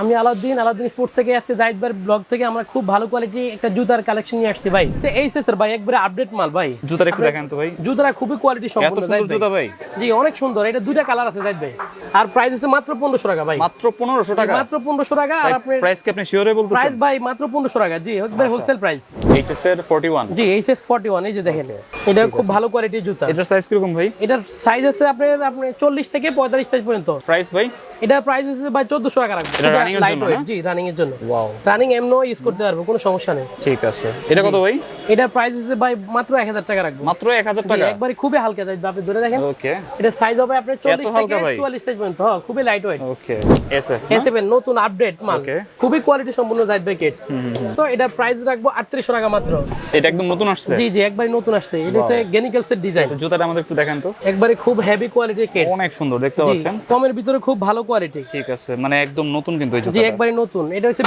আমি আলাউদ্দিন আলাউদ্দিন স্পোর্টস থেকে আজকে জাহিদ ভাইয়ের ব্লগ থেকে আমরা খুব ভালো কোয়ালিটি একটা জুতার কালেকশন নিয়ে আসছি ভাই। তো এই সেসের ভাই একবারে আপডেট মাল ভাই। জুতার একটু দেখেন তো ভাই। জুতারা খুবই কোয়ালিটি এত সুন্দর জাহিদ জুতা ভাই। জি অনেক সুন্দর। এটা দুইটা কালার আছে জাহিদ ভাই। আর প্রাইস হচ্ছে মাত্র পনেরোশো টাকা ভাই। মাত্র পনেরোশো টাকা। মাত্র পনেরোশো টাকা। আর আপনার প্রাইস কি আপনি শিওরে প্রাইস ভাই মাত্র পনেরোশো টাকা। জি একবার। হোলসেল প্রাইস এইচএস এর 41 জি এইচ এস ফর্টি ওয়ান এই যে দেখেন। এটা খুব ভালো কোয়ালিটির জুতা। এটার সাইজ কীরকম ভাই? এটার সাইজ আছে আপনার আপনার চল্লিশ থেকে পঁয়তাল্লিশ সাইজ পর্যন্ত। প্রাইস ভাই? এটা প্রাইস হচ্ছে ভাই চোদ্দশো টাকা রাখব। এটা এর জন্য জি রানিং এর জন্য ওয়াও রানিং এমনও ইউজ করতে পারব কোনো সমস্যা নেই। ঠিক আছে। এটা কত ভাই? এটার প্রাইস হচ্ছে ভাই মাত্র এক হাজার টাকা রাখব। মাত্র 1000 টাকা? একবারে খুবই হালকা সাইজ আপনি ধরে দেখেন ওকে এটা সাইজ হবে আপনার চল্লিশ হালকা থেকে ভাই? চুয়াল্লিশ সাইজ পর্যন্ত হ্যাঁ খুবই light weight okay SF SF নতুন আপডেট মাল. খুবই কোয়ালিটি সম্পূর্ণ ভাই তো এটা প্রাইস রাখব আটত্রিশশো টাকা মাত্র। এটা একদম নতুন আসছে? জি জি একবারে নতুন আসছে। এটা হচ্ছে গেনিক্যালস এর ডিজাইন জুতাটা আমাদের একটু দেখেন তো। একবারে খুব হেভি কোয়ালিটির কিডস অনেক সুন্দর দেখতে পাচ্ছেন? কমের ভিতরে খুব ভালো কোয়ালিটি ঠিক আছে মানে একদম নতুন কিন্তু এই জি জুতাটা একবারে নতুন। এটা হচ্ছে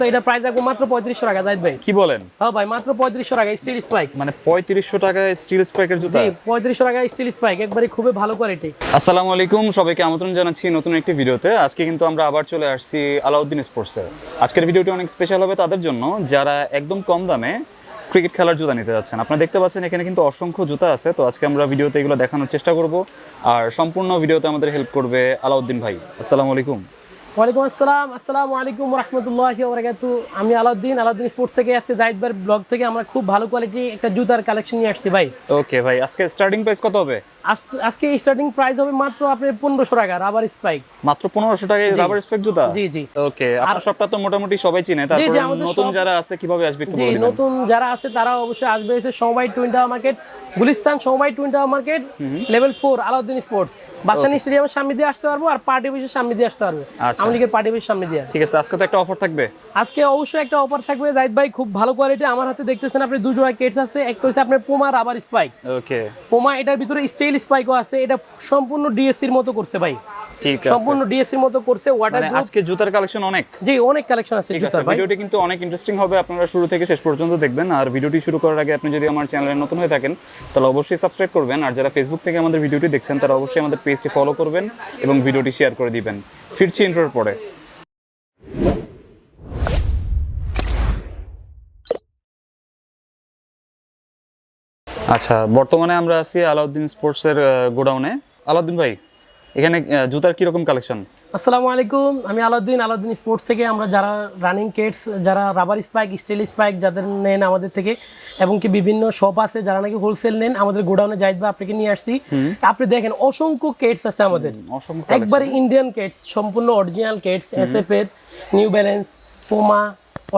তো এটা প্রাইস রাখব মাত্র টাকা জাহিদ ভাই। কি বলেন? হ্যাঁ ভাই মাত্র পঁয়ত্রিশশো টাকা স্টিল স্পাইক মানে পঁয়ত্রিশশো টাকায় স্টিল স্পাইকের জুতা? জি পঁয়ত্রিশশো টাকা স্টিল স্পাইক একবারে খুবই ভালো কোয়ালিটি আসসালামু আলাইকুম সবাইকে আমন্ত্রণ জানাচ্ছি নতুন একটি ভিডিওতে। আজকে কিন্তু আমরা আবার চলে আসছি আলাউদ্দিন স্পোর্টসে আজকের ভিডিওটি অনেক স্পেশাল হবে তাদের জন্য। যারা একদম কম দামে ক্রিকেট খেলার জুতা নিতে যাচ্ছেন। আপনারা দেখতে পাচ্ছেন এখানে কিন্তু অসংখ্য জুতা আছে। তো আজকে আমরা ভিডিওতে এগুলো দেখানোর চেষ্টা করব। আর সম্পূর্ণ ভিডিওতে আমাদের হেল্প করবে আলাউদ্দিন ভাই। আসসালামু আলাইকুম। ওয়ালাইকুম আসসালাম। আসসালামু আলাইকুম রহমতুল্লাহি ওবরাকাতু। আমি আলাউদ্দিন আলাউদ্দিন স্পোর্টস থেকে আজকে জাহিদ ভাইয়ের ব্লগ থেকে আমরা খুব ভালো কোয়ালিটি একটা জুতার কালেকশন নিয়ে আসছি ভাই। ওকে ভাই আজকে স্টার্টিং প্রাইস কত হবে? আজকে স্টার্টিং প্রাইস হবে মাত্র আপনার পনেরোশো টাকা রাবার স্পাইক মাত্র পনেরোশো টাকায় রাবার স্পেক জুতা? জি জি। ওকে আপনার সবটা তো মোটামুটি সবাই চিনে। তারপর নতুন যারা আছে কীভাবে আসবে জি নতুন যারা আছে তারা অবশ্যই আসবে এসে সমবাই twin tower market Gulistan Samabai twin tower market level four Alauddin sports. Bhasani স্টেডিয়ামের সামনে দিয়ে আসতে পারব আর পার্টি অফিসের সামনে দিয়ে আসতে পারবে। আচ্ছা। আওয়ামী লীগের পার্টি অফিসের সামনে দিয়ে ঠিক আছে আজকে তো একটা অফার থাকবে। আজকে অবশ্যই একটা অফার থাকবে। জাহিদ ভাই খুব ভালো কোয়ালিটি আমার হাতে দেখতেছেন আপনি দুটো কেটস আছে। একটা হচ্ছে আপনার পোমা রাবার স্পাইক ওকে পোমা এটার ভিতরে স্টিল স্পাইকও আছে। এটা সম্পূর্ণ ডিএসসির মতো করছে ভাই। সম্পূর্ণ ডিএসসির মতো করছে ওয়াটার মানে আজকে জুতার কালেকশন অনেক। জি অনেক কালেকশন আছে জুতার ভিডিওটি কিন্তু অনেক ইন্টারেস্টিং হবে আপনারা শুরু থেকে শেষ পর্যন্ত দেখবেন। আর ভিডিওটি শুরু করার আগে আপনি যদি আমার চ্যানেলে নতুন হয়ে থাকেন তাহলে অবশ্যই সাবস্ক্রাইব করবেন। আর যারা ফেসবুক থেকে আমাদের ভিডিওটি দেখছেন তারা অবশ্যই আমাদের পেজটি ফলো করবেন এবং ভিডিওটি শেয়ার করে দিবেন। ফিরছি ইন্ট্রোর পরে। আচ্ছা বর্তমানে আমরা আছি আলাউদ্দিন স্পোর্টসের গোডাউনে আলাউদ্দিন ভাই এখানে জুতার কীরকম কালেকশন আসসালামু আলাইকুম আমি আলাউদ্দিন আলাউদ্দিন স্পোর্টস থেকে আমরা যারা রানিং কেটস যারা রাবার স্পাইক স্টিল স্পাইক যাদের নেন আমাদের থেকে এবং কি বিভিন্ন শপ আছে যারা নাকি হোলসেল নেন আমাদের গোডাউনে যাইত বা আপনাকে নিয়ে আসছি। আপনি দেখেন অসংখ্য কেটস আছে আমাদের। একবারে ইন্ডিয়ান কেটস সম্পূর্ণ অরিজিনাল কেটস এসএফ এর নিউ ব্যালেন্স পোমা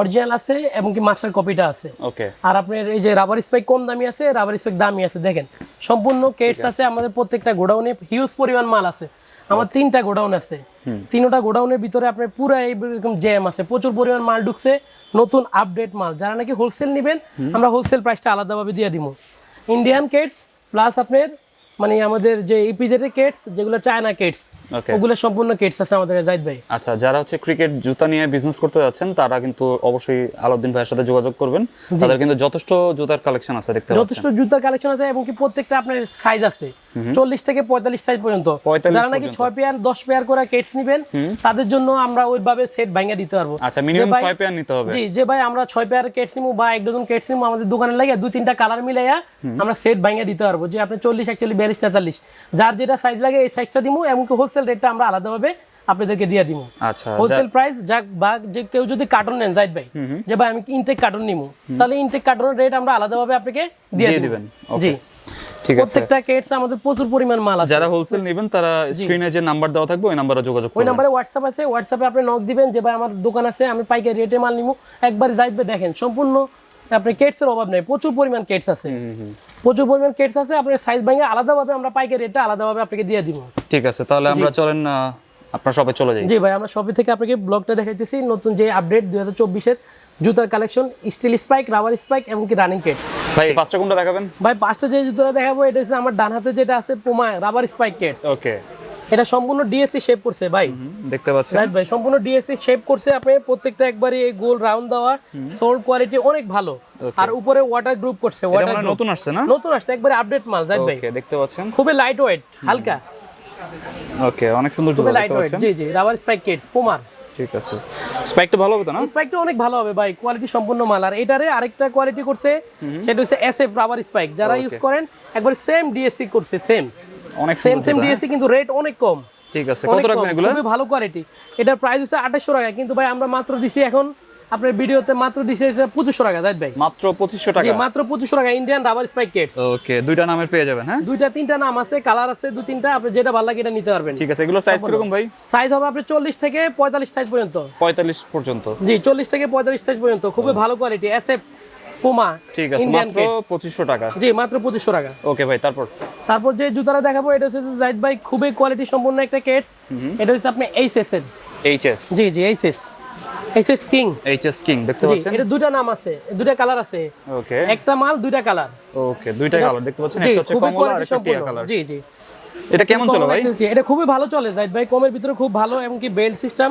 অরিজিনাল আছে এবং কি মাস্টার কপিটা আছে। ওকে আর আপনার এই যে রাবার স্পাইক কম দামি আছে রাবার স্পাইক দামি আছে দেখেন। সম্পূর্ণ কেটস আছে। আমাদের প্রত্যেকটা গোডাউনে হিউজ পরিমাণ মাল আছে। আমার তিনটা গোডাউন আছে। তিনটা গোডাউনের ভিতরে আপনার পুরো এরকম জ্যাম আছে। প্রচুর পরিমাণ মাল ঢুকছে নতুন আপডেট মাল। যারা নাকি হোলসেল নেবেন আমরা হোলসেল প্রাইসটা আলাদাভাবে দিয়ে দিব। ইন্ডিয়ান কেটস প্লাস আপনার মানে আমাদের যে ইপিজেটের কেটস যেগুলো চায়না কেটস ওগুলো সম্পূর্ণ কেটস আছে আমাদের জাহিদ ভাই। আচ্ছা যারা হচ্ছে ক্রিকেট জুতা নিয়ে বিজনেস করতে যাচ্ছেন তারা কিন্তু অবশ্যই আলাউদ্দিন ভাইয়ের সাথে যোগাযোগ করবেন। তাদের কিন্তু যথেষ্ট জুতার কালেকশন আছে দেখতে পাচ্ছেন। যথেষ্ট জুতার কালেকশন আছে এবং কি প্রত্যেকটা আপনার সাইজ আছে। চল্লিশ থেকে পঁয়তাল্লিশ সাইজ পর্যন্ত। যারা নাকি পেয়ার দশ পেয়ার করে কেটস নিবেন তাদের জন্য আমরা ওইভাবে সেট ভাঙিয়ে দিতে পারব। আচ্ছা মিনিমাম পেয়ার নিতে হবে। জি যে ভাই আমরা ছয় পেয়ার কেটস নিবো বা এক ডজন কেটস নিবো আমাদের দোকানে লাগে দুই তিনটা কালার মিলাইয়া আমরা সেট ভাঙিয়ে দিতে পারব। যে আপনি চল্লিশ একচল্লিশ বিয়াল্লিশ তেতাল্লিশ যার যেটা সাইজ লাগে এই সাইজটা দিব এমনকি হোলসেল রেটটা আমরা আলাদাভাবে আপনাদেরকে দিয়ে দিব আচ্ছা হোলসেল প্রাইস যাক বা যে কেউ যদি কার্টন নেন জাহিদ ভাই যে ভাই আমি ইনটেক কার্টন নিবো তাহলে ইনটেক কার্টনের রেট আমরা আলাদাভাবে আপনাকে দিয়ে দিবেন জি। ঠিক আছে। প্রত্যেকটা কেটস আমাদের প্রচুর পরিমাণ মাল আছে। যারা হোলসেল নেবেন তারা স্ক্রিনে যে নাম্বার দেওয়া থাকবে ওই নাম্বারে যোগাযোগ ওই করবেন। নাম্বারে হোয়াটসঅ্যাপ আছে হোয়াটসঅ্যাপে আপনি নক দিবেন যে ভাই আমার দোকান আছে আমি পাইকারি রেটে মাল নিবো একবার ভাই দেখেন সম্পূর্ণ আপনি কেটস এর অভাব নেই প্রচুর পরিমাণ কেটস আছে। প্রচুর পরিমাণ কেটস আছে আপনার সাইজ ভাঙে আলাদাভাবে আমরা পাইকারি রেটটা আলাদাভাবে আপনাকে দিয়ে দিব। ঠিক আছে তাহলে আমরা চলেন আপনার শপে চলে যাই। জি ভাই আমরা শপে থেকে আপনাকে ব্লগটা দেখাইতেছি নতুন যে আপডেট দুই হাজার চব্বিশের জুতার collection steel spike rubber spike এবং কি রানিং কেটস ভাই পাঁচটা কোনটা দেখাবেন? ভাই পাঁচটা যে জুতোটা দেখাবো এটা হচ্ছে আমার ডান হাতে যেটা আছে Puma rubber spike keds okay এটা সম্পূর্ণ ডিএসসি শেপ করছে ভাই। দেখতে পাচ্ছেন রাইট ভাই সম্পূর্ণ ডিএসসি শেপ করছে আপনি প্রত্যেকটা একবারে এই গোল রাউন্ড দেওয়া সোল কোয়ালিটি অনেক ভালো। আর উপরে ওয়াটার গ্রুপ করছে ওয়াটার মানে নতুন আসছে না? নতুন আসছে একবারে আপডেট মাল জাহিদ ভাই। ওকে দেখতে পাচ্ছেন। খুবই লাইট ওয়েট হালকা। ওকে অনেক সুন্দর জুতা লাইট ওয়েট জি জি রাবার স্পাইক কিডস পুমার ঠিক আছে। স্পাইকটা ভালো হবে তো না? স্পাইকটা অনেক ভালো হবে ভাই কোয়ালিটি সম্পূর্ণ মাল। আর এটারে আরেকটা কোয়ালিটি করছে সেটা হচ্ছে এসএফ রাবার স্পাইক যারা ইউজ করেন একবার সেম ডিএসসি করছে সেম অনেক সেম সেম? ডিএসসি কিন্তু রেট অনেক কম। ঠিক আছে। কত রাখবেন এগুলো? খুবই ভালো কোয়ালিটি এটার প্রাইস হচ্ছে টাকা কিন্তু ভাই আমরা মাত্র দিছি এখন আপনার ভিডিওতে মাত্র দিছি পঁচিশশো টাকা জাহিদ ভাই। মাত্র পঁচিশশো টাকা। মাত্র পঁচিশশো টাকা Indian rubber spike Keds okay দুইটা নামের পেয়ে যাবেন হ্যাঁ? দুইটা তিনটা নাম আছে কালার আছে দু তিনটা আপনি যেটা ভালো লাগে এটা নিতে পারবেন। ঠিক আছে এগুলো সাইজ কীরকম ভাই? সাইজ হবে আপনার চল্লিশ থেকে পঁয়তাল্লিশ সাইজ পর্যন্ত। পঁয়তাল্লিশ পর্যন্ত। জি চল্লিশ থেকে পঁয়তাল্লিশ সাইজ পর্যন্ত খুবই ভালো কোয়ালিটি এসএফ পুমা ঠিক আছে মাত্র পঁচিশশো টাকা। জি মাত্র পঁচিশশো টাকা। ওকে ভাই তারপর? তারপর যে জুতাটা দেখাবো এটা হচ্ছে জাহিদ ভাই খুবই কোয়ালিটি সম্পন্ন একটা কেটস এটা হচ্ছে আপনি এইচএস এর। এইচএস জি জি HS HS king HS king দেখতে পাচ্ছেন? এটা দুটা নাম আছে দুটা কালার আছে। ওকে। একটা মাল দুইটা কালার ওকে দুইটা কালার দেখতে পাচ্ছেন? একটা হচ্ছে কমলা আর একটা টিয়া কালার জি জি। এটা কেমন চলে ভাই? এটা খুবই ভালো চলে জাহিদ ভাই। কমের ভিতরে খুব ভালো এবং কি বেল্ট সিস্টেম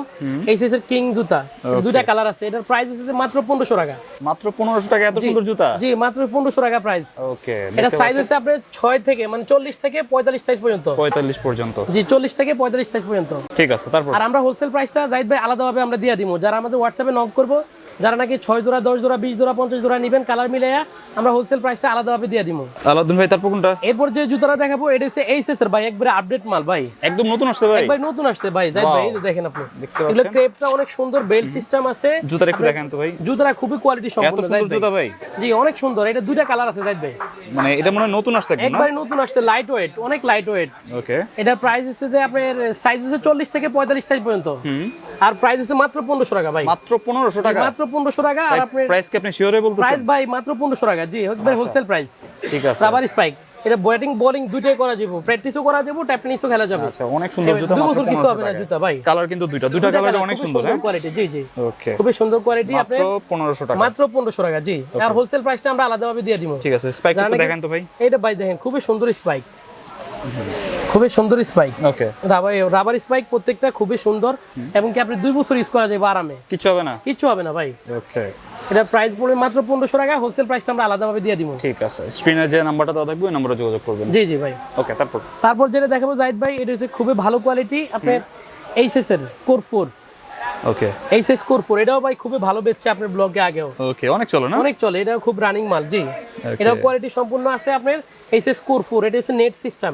এইচএস এর কিং জুতা। দুইটা কালার আছে। এটার প্রাইস হচ্ছে মাত্র পনেরোশো টাকা। মাত্র পনেরোশো টাকা এত সুন্দর জুতা? জি মাত্র পনেরোশো টাকা প্রাইস ওকে এটা সাইজ হচ্ছে আপনার ছয় থেকে মানে চল্লিশ থেকে পঁয়তাল্লিশ সাইজ পর্যন্ত। পঁয়তাল্লিশ পর্যন্ত। জি চল্লিশ থেকে পঁয়তাল্লিশ সাইজ পর্যন্ত। ঠিক আছে তারপর? আর আমরা হোলসেল প্রাইসটা জাহিদ ভাই আলাদাভাবে আমরা দিয়ে দিব। যারা আমাদের হোয়াটসঅ্যাপে নক করব যারা নাকি ছয় জোড়া দশ জোড়া বিশ জোড়া পঞ্চাশ জোড়া নেবেন কালার মিলাইয়া আমরা হোলসেল প্রাইসটা আলাদাভাবে দিয়ে দিব আলাউদ্দিন ভাই তারপর কোনটা? এরপর যে জুতাটা দেখাবো এটা হচ্ছে এইচএস এর ভাই একবারে আপডেট মাল ভাই। একদম নতুন আসছে ভাই। ভাই নতুন আসছে ভাই। জাহিদ ভাই দেখেন আপনি। দেখতে পাচ্ছেন। ক্রেপটা অনেক সুন্দর বেল্ট সিস্টেম আছে। জুতার একটু দেখেন তো ভাই। জুতাটা খুবই কোয়ালিটি এত সম্পূর্ণ সুন্দর জুতা ভাই। জি অনেক সুন্দর। এটা দুইটা কালার আছে জাহিদ ভাই। মানে এটা মনে হয় নতুন আসছে একদম একবারে নতুন আসছে লাইট ওয়েট অনেক লাইট ওয়েট ওকে এটা প্রাইস হচ্ছে যে আপনার সাইজ হচ্ছে চল্লিশ থেকে পঁয়তাল্লিশ সাইজ পর্যন্ত। আর প্রাইস হচ্ছে মাত্র পনেরোশো টাকা ভাই। মাত্র পনেরোশো টাকা। মাত্র পনেরোশো টাকা আর প্রাইস কি আপনি শিওরে বলতেছেন? প্রাইস ভাই মাত্র টাকা। জি হোলসেল প্রাইস ঠিক আছে। রাবার স্পাইক এটা ব্যাটিং বোলিং দুইটাই করা যাব। প্র্যাকটিসও করা যাব টেনিসও খেলা যাবে। আচ্ছা অনেক সুন্দর জুতা দুই বছর কিছু হবে না 1500 জুতা ভাই। কালার কিন্তু দুইটা। দুইটা কালার অনেক সুন্দর হ্যাঁ? কোয়ালিটি জি জি। ওকে খুবই সুন্দর কোয়ালিটি মাত্র আপনার পনেরোশো টাকা। মাত্র পনেরোশো টাকা জি। আর হোলসেল প্রাইসটা আমরা আলাদাভাবে দিয়ে দিব। ঠিক আছে স্পাইক একটু দেখেন তো ভাই। এইটা ভাই দেখেন খুবই সুন্দর স্পাইক খুবই সুন্দর spike okay rubber rubber spike প্রত্যেকটা খুবই সুন্দর এবং কি আপনি দুই বছর ইউজ করা যাবে আরামে। কিছু হবে না। কিচ্ছু হবে না ভাই। ওকে এটা প্রাইস পড়বে মাত্র পনেরোশো টাকা হোলসেল প্রাইসটা আমরা আলাদাভাবে দিয়ে দিব। ঠিক আছে। স্ক্রিনে যে নাম্বারটা দেওয়া থাকবে ওই নম্বরে যোগাযোগ করবেন। জি জি ভাই। ওকে তারপর? তারপর যেটা দেখাবো জাহিদ ভাই এটা হচ্ছে খুবই ভালো কোয়ালিটি আপনার এইচএস এর core four okay HS core four এটাও ভাই খুবই ভালো বেচছে আপনার ব্লগে আগেও। ওকে অনেক চলে না? অনেক চলে এটাও খুব রানিং মাল জি। এটাও কোয়ালিটি সম্পূর্ণ আছে আপনার এইচএস কোর ফোর এটা হচ্ছে নেট সিস্টেম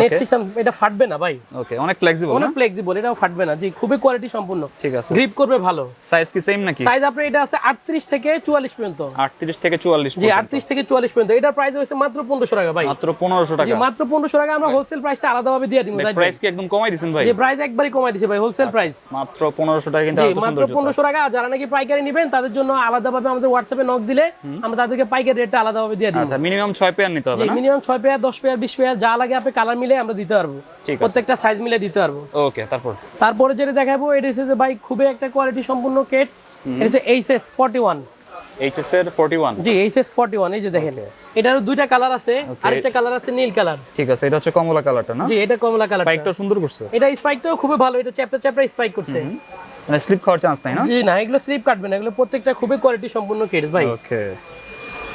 নেট সিস্টেম এটা ফাটবে না ভাই। ওকে অনেক ফ্লেক্সিবল অনেক ফ্লেক্সিবল এটাও ফাটবে না। জি খুবই কোয়ালিটি সম্পূর্ণ। ঠিক আছে। গ্রিপ করবে ভালো। সাইজ কি সেম নাকি? সাইজ আপনার এটা আছে আটত্রিশ থেকে চুয়াল্লিশ পর্যন্ত। আটত্রিশ থেকে চুয়াল্লিশ জি আটত্রিশ থেকে চুয়াল্লিশ পর্যন্ত। এটার প্রাইস মাত্র পনেরোশো টাকা ভাই। মাত্র পনেরোশো জি মাত্র পনেরোশো টাকা আমরা হোলসেল প্রাইসটা আলাদাভাবে দিয়ে দিব ভাই প্রাইস কি একদম কমাই দিছেন ভাই? যে প্রাইস একবারই কমাই দিছে ভাই হোলসেল প্রাইস মাত্র পনেরোশো টাকা কিন্তু জি মাত্র সুন্দর জুতা। পনেরোশো টাকা। যারা নাকি পাইকারি নেবেন তাদের জন্য আলাদাভাবে আমাদের হোয়াটসঅ্যাপে নক দিলে আমরা তাদেরকে পাইকারি রেটটা আলাদাভাবে দিয়ে দিব। আচ্ছা মিনিমাম ছয় পেয়ার নিতে হবে জি না? মিনিমাম ছয় পেয়ার দশ পেয়ার বিশ পেয়ার যা লাগে আপনি কালার মিলে আমরা দিতে পারব। প্রত্যেকটা সাইজ মিলে দিতে পারব। ওকে তারপর? তারপরে যেটা দেখাবো এটা হচ্ছে ভাই খুবই একটা কোয়ালিটি সম্পূর্ণ কেটস এটা হচ্ছে এইচএস ফর্টি ওয়ান এইচএস এর ফোর্টি ওয়ান জি এইচএস ফর্টি ওয়ান এই যে দেখেন। এটারও দুইটা কালার আছে আরেকটা কালার আছে নীল কালার ঠিক আছে এটা হচ্ছে কমলা কালারটা না? জি এটা কমলা কালার স্পাইকটা সুন্দর করছে? এটা স্পাইকটাও খুবই ভালো এটা চ্যাপটা চ্যাপ্টার স্পাইক করছে। মানে স্লিপ খাওয়ার চান্স নাই না? জি না এগুলো স্লিপ কাটবে না এগুলো প্রত্যেকটা খুবই কোয়ালিটি সম্পূর্ণ কেটস ভাই। ওকে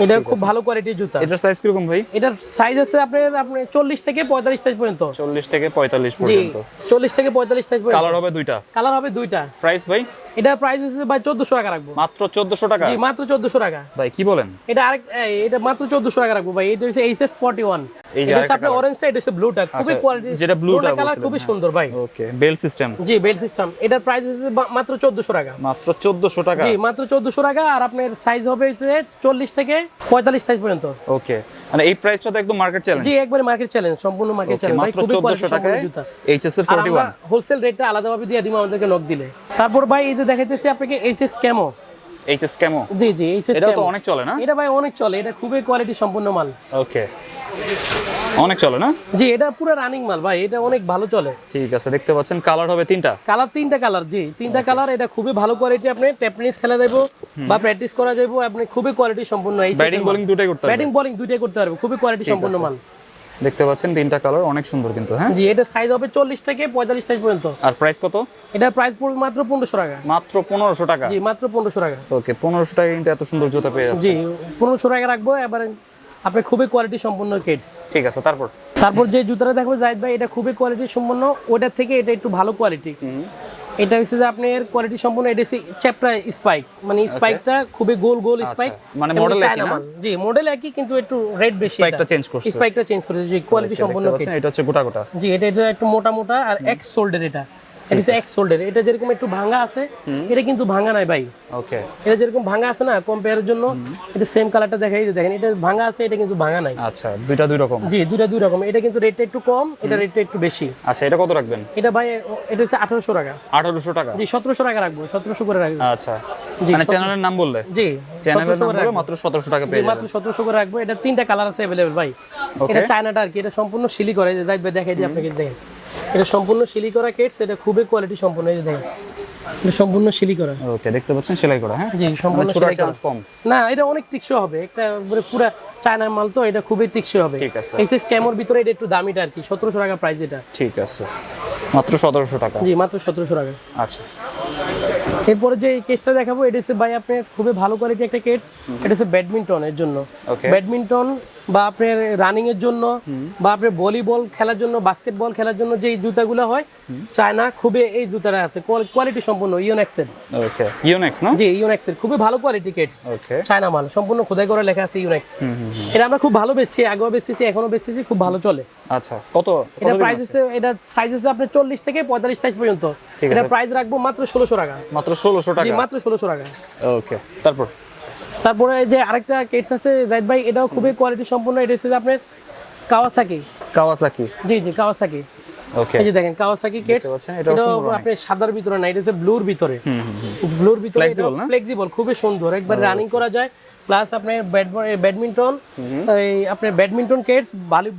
এটা খুব ভালো কোয়ালিটির জুতা। এটার সাইজ কীরকম ভাই? এটার সাইজ আছে আপনার আপনার চল্লিশ থেকে পঁয়তাল্লিশ সাইজ পর্যন্ত। চল্লিশ থেকে পঁয়তাল্লিশ জি পর্যন্ত। চল্লিশ থেকে পঁয়তাল্লিশ সাইজ পর্যন্ত। কালার হবে দুইটা। কালার হবে দুইটা। প্রাইস ভাই? এটার প্রাইস হচ্ছে ভাই চোদ্দশো টাকা রাখব। মাত্র চোদ্দশো টাকা? জি মাত্র চোদ্দশো টাকা। ভাই কি বলেন? এটা আরেক এটা মাত্র চোদ্দশো টাকা রাখব ভাই। এটা হচ্ছে এই যে এটা হচ্ছে আরেকটা আপনার অরেঞ্জটা এটা হচ্ছে ব্লুটা খুবই আচ্ছা, কোয়ালিটি যেটা blue টা কালার খুবই হ্যাঁ। সুন্দর ভাই। ওকে বেল্ট সিস্টেম জি বেল্ট সিস্টেম এটার প্রাইস হচ্ছে মাত্র চোদ্দশো টাকা। মাত্র চোদ্দশো টাকা? জি মাত্র চোদ্দশো টাকা। আর আপনার সাইজ হবে হচ্ছে চল্লিশ থেকে পঁয়তাল্লিশ সাইজ পর্যন্ত। ওকে মানে এই প্রাইসটা তো একদম মার্কেট চ্যালেঞ্জ জি একবারে মার্কেট চ্যালেঞ্জ সম্পূর্ণ মার্কেট চ্যালেঞ্জ মাত্র খুবই চোদ্দশো কোয়ালিটি টাকায় জুতা। এইচএস এর আর ফোর্টি আমরা ওয়ান হোলসেল রেটটা আলাদাভাবে দিয়ে দিব আমাদেরকে নক দিলে। তারপর ভাই এই যে দেখাইতেছি আপনাকে এইচএস ক্যামো এইচএস কেমো জি জি এইচএস এটাও তো অনেক চলে না? এটা ভাই অনেক চলে এটা খুবই কোয়ালিটি সম্পূর্ণ মাল। ওকে অনেক চলে না? জি এটা পুরো রানিং মাল ভাই এটা অনেক ভালো চলে। ঠিক আছে দেখতে পাচ্ছেন কালার হবে তিনটা। কালার তিনটা কালার জি তিনটা কালার এটা খুবই ভালো কোয়ালিটি আপনি টেপনিস খেলা যাব বা প্র্যাকটিস করা যাব আপনি খুবই কোয়ালিটি সম্পূর্ণ এই ব্যাটিং বোলিং দুটাই করতে হবে। ব্যাটিং বোলিং দুইটাই করতে পারবে খুবই কোয়ালিটি সম্পূর্ণ মাল। দেখতে পাচ্ছেন তিনটা কালার অনেক সুন্দর কিন্তু হ্যাঁ? জি এটা সাইজ হবে চল্লিশ থেকে পঁয়তাল্লিশ সাইজ পর্যন্ত। আর প্রাইস কত? এটা প্রাইস পড়বে মাত্র পনেরোশো টাকা। মাত্র পনেরোশো টাকা? জি মাত্র পনেরোশো টাকা। ওকে পনেরোশো টাকা কিন্তু এত সুন্দর জুতা পেয়ে যাচ্ছে জি পনেরোশো টাকা রাখব এবারে আপনি খুবই কোয়ালিটি সম্পন্ন কেটস ঠিক আছে তারপর? তারপর যে জুতাটা দেখব জাহিদ ভাই এটা খুবই কোয়ালিটি সম্পন্ন ওটার থেকে এটা একটু ভালো কোয়ালিটি এটা হচ্ছে যে আপনার কোয়ালিটি সম্পূর্ণ এটা হচ্ছে চ্যাপটা স্পাইক মানে স্পাইকটা খুবই গোল গোল স্পাইক মানে মডেল একই না? জি মডেল একই কিন্তু একটু রেড বেশি স্পাইকটা চেঞ্জ করছে। স্পাইকটা চেঞ্জ করেছে জি কোয়ালিটি সম্পূর্ণ এটা হচ্ছে গোটা গোটা জি এটা একটু মোটা মোটা আর এক্স সোল্ডার এটা। এটা হচ্ছে এক্স সোল্ডার এটা যেরকম একটু ভাঙা আছে এটা কিন্তু ভাঙা নাই ভাই। ওকে। এটা যেরকম ভাঙা আছে না কম্পেয়ারের জন্য এটা সেম কালারটা দেখাই দেখেন এটা ভাঙা আছে এটা কিন্তু ভাঙা নাই। আচ্ছা দুইটা দুই রকম। জি দুইটা দুই রকম এটা কিন্তু রেটটা একটু কম এটা রেটটা একটু বেশি। আচ্ছা এটা কত রাখবেন? এটা ভাই এটা হচ্ছে আঠারোশো টাকা। আঠারোশো টাকা? জি সতেরোশো টাকা রাখব সতেরোশো করে রাখব। আচ্ছা। মানে চ্যানেলের নাম বললে? জি চ্যানেলের সতেরোশো নাম করে বলে মাত্র সতেরোশো টাকা পেয়ে মাত্র সতেরোশো করে রাখব এটা তিনটা কালার আছে ভাই। এটা চায়নাটা আর কি এটা সম্পূর্ণ সিলি করা দেখাই দিই আপনাকে দেখেন। এটা সম্পূর্ণ সিলি করা কেটস এটা খুবই কোয়ালিটি সম্পূর্ণ এই যে দেখেন। এটা সম্পূর্ণ সিলি করা ওকে দেখতে পাচ্ছেন সেলাই করা হ্যাঁ? জি সম্পূর্ণ মানে সেলাই চান্স কম। না এটা অনেক টিকসই হবে। একটা মানে পুরো চায়নার মাল তো এটা খুবই টিকসই হবে। ঠিক আছে। এই যে স্ক্যামর ভিতরে এটা একটু দামিটা আর কি সতেরোশো টাকা প্রাইস এটা। ঠিক আছে। মাত্র সতেরোশো টাকা। জি মাত্র সতেরোশো টাকা। আচ্ছা। এরপরে যে কেসটা দেখাবো এটা হচ্ছে ভাই আপনার খুবই ভালো কোয়ালিটি একটা কেস এটা হচ্ছে ব্যাডমিন্টনের জন্য. ব্যাডমিন্টন বা আপনার রানিং এর জন্য বা আপনার ভলিবল খেলার জন্য বাস্কেটবল খেলার জন্য যে জুতাগুলো হয় চায়না খুবই এই জুতাটা আছে। কোয়ালিটি সম্পূর্ণ ইউনেক্সের ওকে ইউনেক্স না? জি ইউনেক্সের খুবই ভালো কোয়ালিটি কেটস ওকে চায়না মাল। সম্পূর্ণ খোদাই করে লেখা আছে ইউনেক্স এটা আমরা খুব ভালো বেচছি আগেও বেচছি এখনও বেচতেছি খুব ভালো চলে। আচ্ছা কত এটা প্রাইস আছে? এটা সাইজ আছে আপনার চল্লিশ থেকে পঁয়তাল্লিশ সাইজ পর্যন্ত। এটা। প্রাইস রাখব মাত্র ষোলোশো টাকা। মাত্র ষোলোশো জি টাকা মাত্র ষোলোশো টাকা। ওকে তারপর? তারপরে যে আরেকটা কেটস আছে জাহিদ ভাই এটাও খুবই কোয়ালিটি সম্পূর্ণ এটা হচ্ছে আপনার কাওয়াসাকি কাওয়াসাকি জি জি কাওয়াসাকি ওকে এই যে দেখেন কাওয়াসাকি কেটস এটা আপনার সাদার ভিতরে না এটা হচ্ছে ব্লুর ভিতরে। ব্লুর ভিতরে? ফ্লেক্সিবল খুবই সুন্দর। একবার রানিং করা যায়। প্লাস আপনার ব্যাডমিন্টন এই আপনার ব্যাডমিন্টন কেটস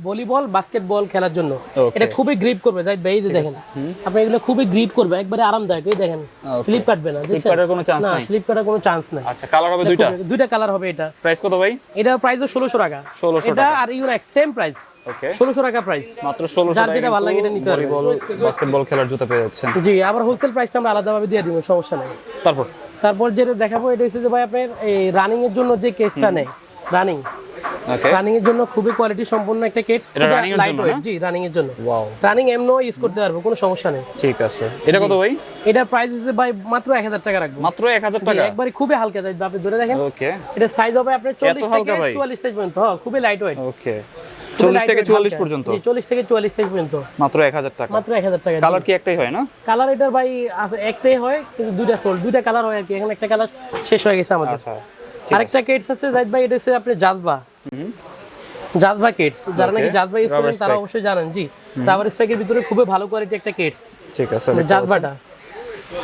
ভলিবল বাস্কেটবল খেলার জন্য। এটা খুবই গ্রিপ করবে জাহিদ ভাই এই যে দেখেন। আপনি এগুলো খুবই গ্রিপ করবে একবারে আরামদায়ক এই দেখেন। স্লিপ কাটবে না স্লিপ কাটার কোনো চান্স নাই। স্লিপ কাটার কোনো চান্স নাই। আচ্ছা কালার হবে দুইটা? দুইটা কালার হবে এটা। প্রাইস কত ভাই? এটা প্রাইস ষোলোশো টাকা। 1600 টাকা। এটা আর ইউনাক্স সেম প্রাইস ওকে ষোলোশো টাকা প্রাইস মাত্র ষোলোশো যার টাকা যেটা ভালো লাগে এটা নিতে পারবেন। বাস্কেটবল খেলার জুতা পেয়ে যাচ্ছেন। জি আবার হোলসেল প্রাইসটা আমরা আলাদাভাবে দিয়ে দিব সমস্যা নেই। তারপর? তারপর যেটা দেখাবো এটা হচ্ছে যে ভাই আপনার এই রানিং এর জন্য যে কেসটা নেয় রানিং ওকে রানিং এর জন্য খুবই কোয়ালিটি সম্পন্ন একটা এর লাইট জন্য ওয়েট জি রানিং এর জন্য। ওয়াও রানিং এমনও ইউজ করতে পারব কোনো সমস্যা নেই। ঠিক আছে। এটা কত ভাই? এটা প্রাইস হচ্ছে ভাই মাত্র এক হাজার টাকা রাখব। মাত্র এক হাজার জি, টাকা? একবারে খুবই হালকা যাই আপনি ধরে দেখেন ওকে এটা সাইজ হবে আপনার চল্লিশ হালকা থেকে ভাই? চুয়াল্লিশ সাইজ পর্যন্ত হ্যাঁ, খুবই লাইট ওয়েট ওকে চল্লিশ থেকে চুয়াল্লিশ পর্যন্ত? চল্লিশ থেকে চুয়াল্লিশ সাইজ পর্যন্ত। মাত্র এক হাজার টাকা। মাত্র এক হাজার টাকা কালার কি একটাই হয় না? কালার এটার ভাই আছে, একটাই হয় কিন্তু দুইটা সোল দুইটা কালার হয় আর কি। এখন একটা কালার শেষ হয়ে গেছে আমাদের। আচ্ছা আরেকটা কেটস আছে জাহিদ ভাই এটা হচ্ছে আপনি জাজবা। জাজবা কেটস যারা নাকি. জাজবা ইউজ করেন তারা অবশ্যই জানেন জি। রাবার স্পাইকের ভিতরে খুবই ভালো কোয়ালিটি একটা কেটস ঠিক আছে জাজবাটা।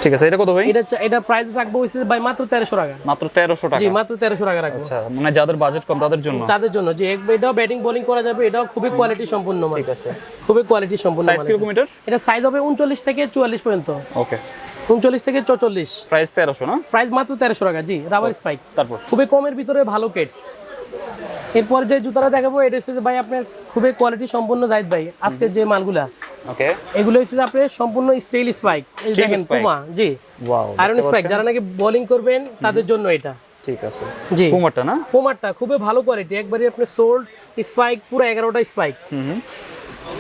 ঠিক আছে এটা কত ভাই? এটা এটা প্রাইস রাখব হচ্ছে ভাই মাত্র তেরোশো টাকা। মাত্র তেরোশো টাকা। জি মাত্র তেরোশো টাকা রাখব। আচ্ছা মানে যাদের বাজেট কম তাদের জন্য? তাদের জন্য যে এক- এটাও ব্যাটিং বোলিং করা যাবে এটাও খুবই কোয়ালিটি সম্পূর্ণ মাল। ঠিক আছে। খুবই কোয়ালিটি সম্পূর্ণ সাইজ কীরকম এটার? এটা সাইজ হবে উনচল্লিশ থেকে চুয়াল্লিশ পর্যন্ত। ওকে। উনচল্লিশ থেকে চৌচল্লিশ। প্রাইস তেরোশো না? প্রাইস মাত্র তেরোশো টাকা জি রাবার স্পাইক তারপর? খুবই কমের ভিতরে ভালো কেটস এরপর যে জুতাটা দেখাবো এটা হচ্ছে ভাই আপনার খুবই কোয়ালিটি সম্পূর্ণ জাহিদ ভাই আজকে যে মালগুলা। ওকে এগুলো হচ্ছে আপনার সম্পূর্ণ স্টিল স্পাইক দেখেন পুমা জি। ওয়াও আয়রন স্পাইক যারা নাকি বোলিং করবেন তাদের জন্য এটা। ঠিক আছে। জি। পুমারটা না? পুমারটা খুবই ভালো কোয়ালিটি একবারে আপনার সোল্ড স্পাইক পুরো এগারোটা স্পাইক হুম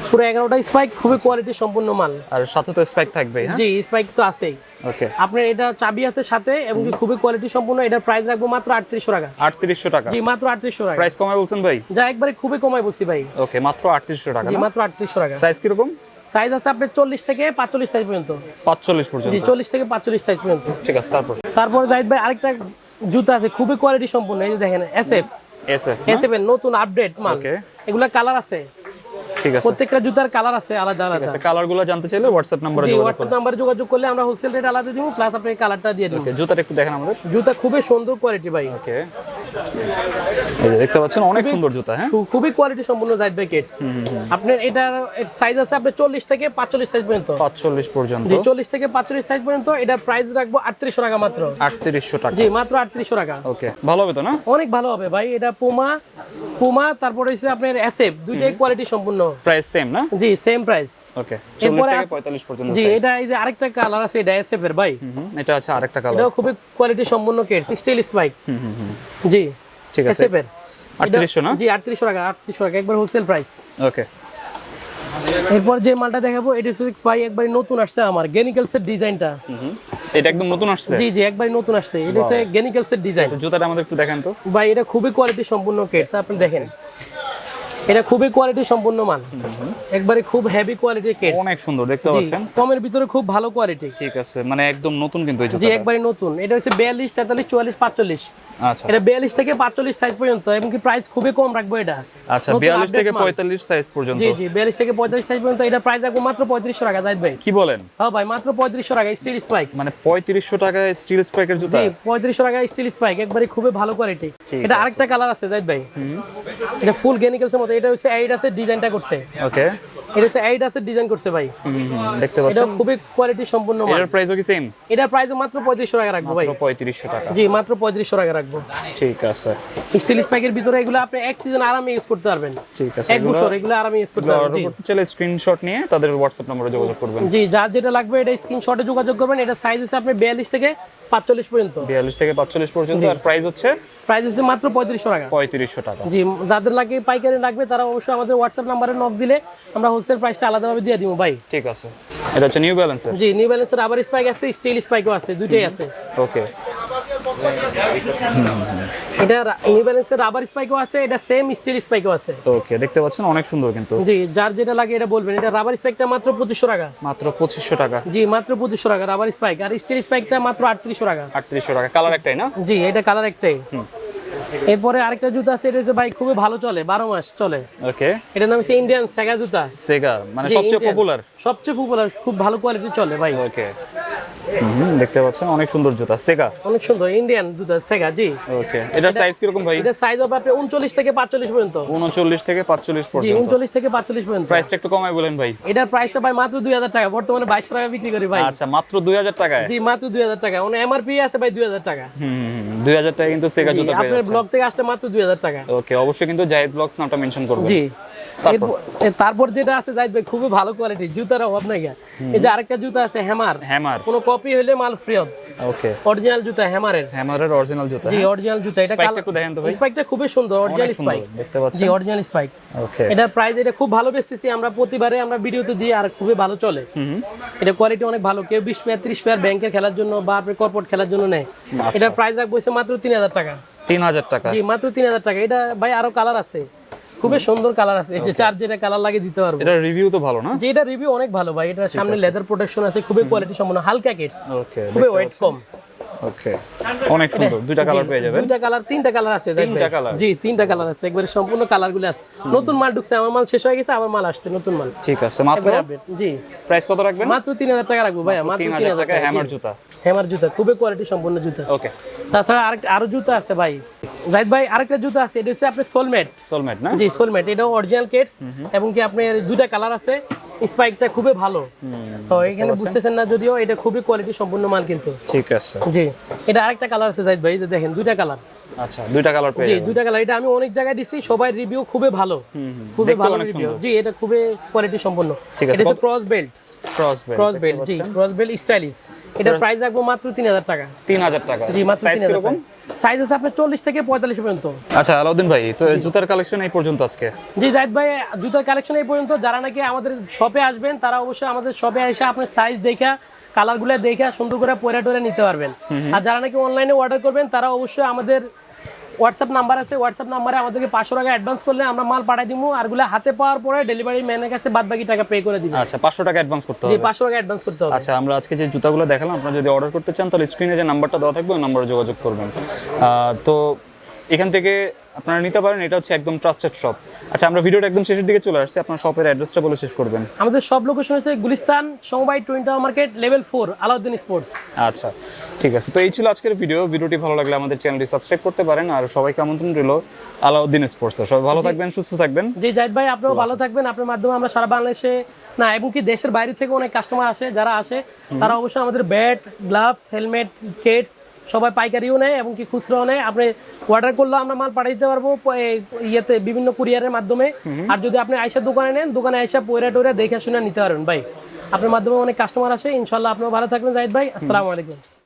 পুরো এগারোটা স্পাইক খুবই কোয়ালিটি সম্পূর্ণ মাল। আর সাথে তো স্পাইক থাকবে হ্যাঁ? জি স্পাইক তো আছেই। ওকে আপনার এটা চাবি আছে সাথে এবং কি খুবই কোয়ালিটি সম্পূর্ণ এটার প্রাইস রাখব মাত্র আটত্রিশশো টাকা। আটত্রিশশো টাকা। জি মাত্র আটত্রিশশো টাকা। প্রাইস কমায় বলছেন ভাই? যা একবারে খুবই কমাই বলছি ভাই। ওকে মাত্র আটত্রিশশো টাকা জি মাত্র আটত্রিশশো টাকা। সাইজ কীরকম? সাইজ আছে আপনার চল্লিশ থেকে পাঁচচল্লিশ সাইজ পর্যন্ত। পাঁচচল্লিশ পর্যন্ত। চল্লিশ থেকে পাঁচচল্লিশ সাইজ পর্যন্ত। ঠিক আছে তারপর? তারপরে জাহিদ ভাই আরেকটা জুতা আছে খুবই কোয়ালিটি সম্পূর্ণ এই যে দেখেন S F S F S F এর নতুন আপডেট মাল. এগুলা কালার আছে। ঠিক আছে। প্রত্যেকটা জুতার কালার আছে আলাদা আলাদা। গুলো জানতে চাইলে নাম্বারে যোগাযোগ হোয়াটসঅ্যাপ নাম্বারে যোগাযোগ করলে আমরা হোলসেল রেট আলাদা দিব প্লাস আপনি কালারটা দিয়ে দিব। করুন জুতাটা একটু দেখেন আমাদের। জুতা খুবই সুন্দর কোয়ালিটি ভাই। ওকে এই যে দেখতে পাচ্ছেন অনেক সুন্দর জুতা হ্যাঁ? খুবই কোয়ালিটি সম্পূর্ণ জাহিদ ভাই আপনার এটার সাইজ আছে আপনার চল্লিশ থেকে পাঁচচল্লিশ সাইজ পর্যন্ত। পাঁচচল্লিশ পর্যন্ত। জি চল্লিশ থেকে পাঁচচল্লিশ সাইজ পর্যন্ত এটা প্রাইস রাখব আটত্রিশশো টাকা মাত্র। আটত্রিশশো টাকা। জি মাত্র আটত্রিশশো টাকা। ওকে। ভালো হবে তো না? অনেক ভালো হবে ভাই এটা পুমা পুমা তারপরে হচ্ছে আপনার এসএফ দুইটাই কোয়ালিটি সম্পূর্ণ প্রাইস সেম না? জি সেম প্রাইস ওকে এরপরে থেকে আস- পঁয়তাল্লিশ পর্যন্ত জি এটা এই যে আরেকটা কালার আছে এটা এসএফ এর ভাই। এটা আছে আরেকটা কালার এটাও খুবই কোয়ালিটি সম্পন্ন কেট স্টিল স্পাইক জি ঠিক আছে। এসএফ এর আটত্রিশশো না? জি আটত্রিশশো টাকা আটত্রিশশো টাকা একবার হোলসেল প্রাইস ওকে এরপর যে মালটা দেখাবো এটা হচ্ছে ভাই একবারই নতুন আসছে আমার গেনিক্যালসের ডিজাইনটা এটা একদম নতুন আসছে? জি জি একবারই নতুন আসছে। এটা হচ্ছে গেনিক্যালসের ডিজাইন আচ্ছা, জুতাটা আমাদের একটু দেখান তো। ভাই এটা খুবই কোয়ালিটি সম্পূর্ণ কেটস আপনি দেখেন। এটা খুবই কোয়ালিটি সম্পূর্ণ মাল। একবারে খুব হেভি কোয়ালিটির কেটস অনেক সুন্দর দেখতে পাচ্ছেন? কমের ভিতরে খুব ভালো কোয়ালিটি ঠিক আছে মানে একদম নতুন কিন্তু এই জি একবারে নতুন। এটা হচ্ছে বিয়াল্লিশ তেতাল্লিশ চুয়াল্লিশ পাঁচচল্লিশ। আচ্ছা। এটা বিয়াল্লিশ থেকে পাঁচচল্লিশ সাইজ পর্যন্ত এবং কি প্রাইস খুবই কম রাখব এটা। আচ্ছা নতুন বিয়াল্লিশ update থেকে মাল। পঁয়তাল্লিশ সাইজ পর্যন্ত। জি জি বিয়াল্লিশ থেকে পঁয়তাল্লিশ সাইজ পর্যন্ত এটা প্রাইস রাখব মাত্র পঁয়ত্রিশশো টাকা জাহিদ ভাই। কি বলেন? হ্যাঁ ভাই মাত্র পঁয়ত্রিশশো টাকা স্টিল স্পাইক মানে পঁয়ত্রিশশো টাকায় স্টিল স্পাইকের জুতা? জি পঁয়ত্রিশশো টাকা স্টিল স্পাইক একবারে খুবই ভালো কোয়ালিটি এটা আরেকটা কালার আছে জাহিদ ভাই। এটা ফুল গেনিক্যালসের মতো এটা হচ্ছে এইডাসের ডিজাইনটা করছে। ওকে এটা হচ্ছে এইডাসের ডিজাইন করছে ভাই। দেখতে পাচ্ছেন। এটা খুবই কোয়ালিটি সম্পূর্ণ মাল। এটার প্রাইসও কি সেম এটা প্রাইস মাত্র পঁয়ত্রিশশো টাকা রাখব ভাই। পঁয়ত্রিশশো টাকা। জি মাত্র পঁয়ত্রিশশো টাকা রাখব। ঠিক আছে। স্টিল স্পাইকের ভিতরে এগুলো আপনি এক সিজন আরামে ইউজ করতে পারবেন। ঠিক আছে এক বছর এগুলো আরামে ইউজ করতে পারবেন জি। করতে চাইলে স্ক্রিনশট নিয়ে তাদের হোয়াটসঅ্যাপ নম্বরে যোগাযোগ করবেন। জি যার যেটা লাগবে এটা স্ক্রিনশটে যোগাযোগ করবেন। এটা সাইজ হচ্ছে আপনি বিয়াল্লিশ থেকে পাঁচচল্লিশ পর্যন্ত। বিয়াল্লিশ থেকে পাঁচচল্লিশ পর্যন্ত আর প্রাইস হচ্ছে প্রাইস হচ্ছে মাত্র পঁয়ত্রিশশো টাকা। পঁয়ত্রিশশো টাকা। জি যাদের লাগে পাইকারি লাগবে তারা অবশ্যই আমাদের হোয়াটসঅ্যাপ নাম্বারে নক দিলে আমরা হোলসেল প্রাইসটা আলাদাভাবে দিয়ে দিব ভাই। ঠিক আছে। এটা হচ্ছে নিউ ব্যালেন্সের জি নিউ ব্যালেন্সের আবার স্পাইক আছে স্টিল স্পাইকও আছে দুইটাই আছে। ওকে এটা নিউ ব্যালেন্সের রাবার স্পাইকও আছে এটা সেম স্টিল স্পাইকও আছে। ওকে দেখতে পাচ্ছেন অনেক সুন্দর কিন্তু। জি যার যেটা লাগে এটা বলবেন। এটা রাবার স্পাইকটা মাত্র পঁচিশশো টাকা। মাত্র পঁচিশশো টাকা। জি মাত্র পঁচিশশো টাকা রাবার স্পাইক আর স্টিল স্পাইকটা মাত্র আটত্রিশশো টাকা। আটত্রিশশো টাকা। কালার একটাই না? জি এটা কালার একটাই। এরপরে আরেকটা জুতা আছে এটা হচ্ছে ভাই খুবই ভালো চলে বারো মাস চলে। ওকে এটার নাম হচ্ছে ইন্ডিয়ান সেগা জুতা। সেগা মানে সবচেয়ে পপুলার সবচেয়ে পপুলার খুব ভালো কোয়ালিটি চলে ভাই। ওকে দেখতে পাচ্ছেন অনেক সুন্দর জুতা। সেগা? অনেক সুন্দর ইন্ডিয়ান জুতা সেগা জি। ওকে এটার সাইজ কীরকম ভাই? এটা সাইজ হবে আপনি উনচল্লিশ থেকে পাঁচচল্লিশ পর্যন্ত। উনচল্লিশ থেকে পাঁচচল্লিশ জি পর্যন্ত। উনচল্লিশ থেকে পাঁচচল্লিশ পর্যন্ত। প্রাইসটা একটু কমাই বলেন ভাই। এটার প্রাইসটা ভাই মাত্র দুই হাজার টাকা বর্তমানে বাইশশো টাকা বিক্রি করি ভাই। আচ্ছা মাত্র দুই হাজার টাকায়? জি মাত্র দুই হাজার টাকা মানে এমআরপি আছে ভাই দুই হাজার টাকা। দুই হাজার টাকা কিন্তু সেগা জি, জুতা পেয়ে আপনার ব্লগ থেকে আসলে মাত্র দুই হাজার টাকা। ওকে অবশ্যই কিন্তু জাহিদ ব্লগস নামটা মেনশন করবেন। জি। তারপর? যেটা আছে জাহিদ ভাই খুবই ভালো কোয়ালিটি জুতার অভাব নাই। এই যে আরেকটা জুতা আছে হ্যামার হ্যামার কোনো কপি হলে মাল ফ্রিয়ত ওকে অরিজিনাল জুতা হ্যামারের হ্যামারের অরিজিনাল জুতা জি অরিজিনাল জুতা। এটা স্পাইকটা একটু দেখেন তো ভাই। স্পাইকটা খুবই সুন্দর অরিজিনাল স্পাইক দেখতে পাচ্ছেন? জি অরিজিনাল স্পাইক ওকে এটা প্রাইস এটা খুব ভালো বেচতেছি আমরা প্রতিবারে আমরা ভিডিওতে দিই আর খুবই ভালো চলে। এটা কোয়ালিটি অনেক ভালো কেউ বিশ পেয়ার ত্রিশ পেয়ার ব্যাংকের খেলার জন্য বা আপনি কর্পোরেট খেলার জন্য নেয়। আচ্ছা। এটার প্রাইস রাখব মাত্র তিন হাজার টাকা। তিন হাজার টাকা। জি মাত্র তিন হাজার টাকা। এটা ভাই আরও কালার আছে। খুবই সুন্দর কালার আছে। এই যে চার যেটা কালার লাগে দিতে পারব। এটা রিভিউ তো ভালো না? যে এটা রিভিউ অনেক ভালো ভাই। এটা সামনে লেদার প্রোটেকশন আছে খুবই কোয়ালিটি সম্পন্ন হালকা কিটস ওকে খুবই ওয়েট কম। ওকে অনেক সুন্দর। দুইটা কালার পেয়ে যাবেন। দুইটা কালার তিনটা কালার আছে তিনটা ভাই। colour? জি তিনটা কালার আছে। একবারে সম্পূর্ণ কালারগুলো আছে। নতুন মাল ঢুকছে আমার মাল শেষ হয়ে গেছে আবার মাল আসছে নতুন মাল। ঠিক আছে মাত্র? জি। প্রাইস কত রাখবেন? মাত্র তিন হাজার টাকা রাখব ভাইয়া মাত্র তিন তিন হাজার হাজার টাকা টাকা। হ্যামার। জুতা। হ্যামার জুতা খুবই কোয়ালিটি সম্পন্ন জুতা। ওকে তাছাড়া আরেক আরও জুতা আছে ভাই। জাহিদ ভাই আরেকটা জুতা আছে এটা হচ্ছে আপনার সোলমেট সোলমেট না? জি সোলমেট এটাও অরিজিনাল কেটস এবং কি আপনার দুইটা কালার আছে স্পাইকটা খুবই ভালো। তো এখানে বুঝতেছেন না যদিও এটা খুবই কোয়ালিটি সম্পূর্ণ মাল কিন্তু। ঠিক আছে। জি এটা আরেকটা কালার আছে জাহিদ ভাই যে দেখেন দুইটা কালার আচ্ছা দুইটা কালার পেয়ে জি দুইটা কালার এটা আমি অনেক জায়গায় দিছি সবাই রিভিউ খুবই ভালো। খুবই ভালো রিভিউ জি এটা খুবই কোয়ালিটি সম্পন্ন এটা cross belt cross belt cross belt জি ক্রস বেল্ট স্টাইলিশ এটার প্রাইস রাখব মাত্র তিন হাজার টাকা। তিন হাজার টাকা। জি মাত্র তিন হাজার সাইজ আছে আপনার চল্লিশ থেকে পঁয়তাল্লিশ পর্যন্ত। আচ্ছা আলাউদ্দিন ভাই তো জুতার কালেকশন এই পর্যন্ত আজকে? জি জাহিদ ভাই জুতার কালেকশন এই পর্যন্ত। যারা নাকি আমাদের শপে আসবেন তারা অবশ্যই আমাদের শপে এসে আপনার সাইজ দেখা কালারগুলো দেখে সুন্দর করে পরে টরে নিতে পারবেন। আর যারা নাকি অনলাইনে অর্ডার করবেন তারা অবশ্যই আমাদের হোয়াটসঅ্যাপ নাম্বার আছে হোয়াটসঅ্যাপ নাম্বারে আমাদেরকে পাঁচশো টাকা অ্যাডভান্স করলে আমরা মাল পাঠাই দিব আরগুলো হাতে পাওয়ার পরে ডেলিভারি ম্যানের কাছে বাদ বাকি টাকা পে করে দিব। আচ্ছা পাঁচশো টাকা অ্যাডভান্স করতে হবে। পাঁচশো টাকা অ্যাডভান্স করতে হবে। আচ্ছা আমরা আজকে যে জুতাগুলো দেখালাম আপনারা যদি অর্ডার করতে চান তাহলে স্ক্রিনে যে নাম্বারটা দেওয়া থাকবে ওই নাম্বারে যোগাযোগ করবেন। তো এখান থেকে আপনারা নিতে পারেন এটা হচ্ছে একদম ট্রাস্টেড শপ আচ্ছা আমরা ভিডিওটা একদম শেষের দিকে চলে আসছি আপনার শপের অ্যাড্রেসটা বলে শেষ করবেন। আমাদের সব লোকেশন হচ্ছে Gulistan Samabai twenty market level four Alauddin sports আচ্ছা ঠিক আছে। তো এই ছিল আজকের ভিডিও ভিডিওটি ভালো লাগলে আমাদের চ্যানেলটি সাবস্ক্রাইব করতে পারেন। আর সবাইকে আমন্ত্রণ রইল আলাউদ্দিন স্পোর্টস সবাই ভালো থাকবেন সুস্থ থাকবেন। জি জাহিদ ভাই আপনিও ভালো থাকবেন। আপনার মাধ্যমে আমরা সারা বাংলাদেশে না এবং কি দেশের বাইরে থেকে অনেক কাস্টমার আসে যারা আসে তারা অবশ্যই আমাদের ব্যাট গ্লাভস হেলমেট কেটস সবাই পাইকারিও নেয় এবং কি খুচরাও নেয়। আপনি অর্ডার করলে আমরা মাল পাঠিয়ে দিতে পারব ইয়েতে বিভিন্ন কুরিয়ারের মাধ্যমে। আর যদি আপনি আইসার দোকানে নেন দোকানে আইসা পয়রা টয়রা দেখে শুনে নিতে পারবেন ভাই। আপনার মাধ্যমে অনেক কাস্টমার আসে। ইনশাল্লাহ আপনিও ভালো থাকবেন জাহিদ ভাই। আসসালামু আলাইকুম।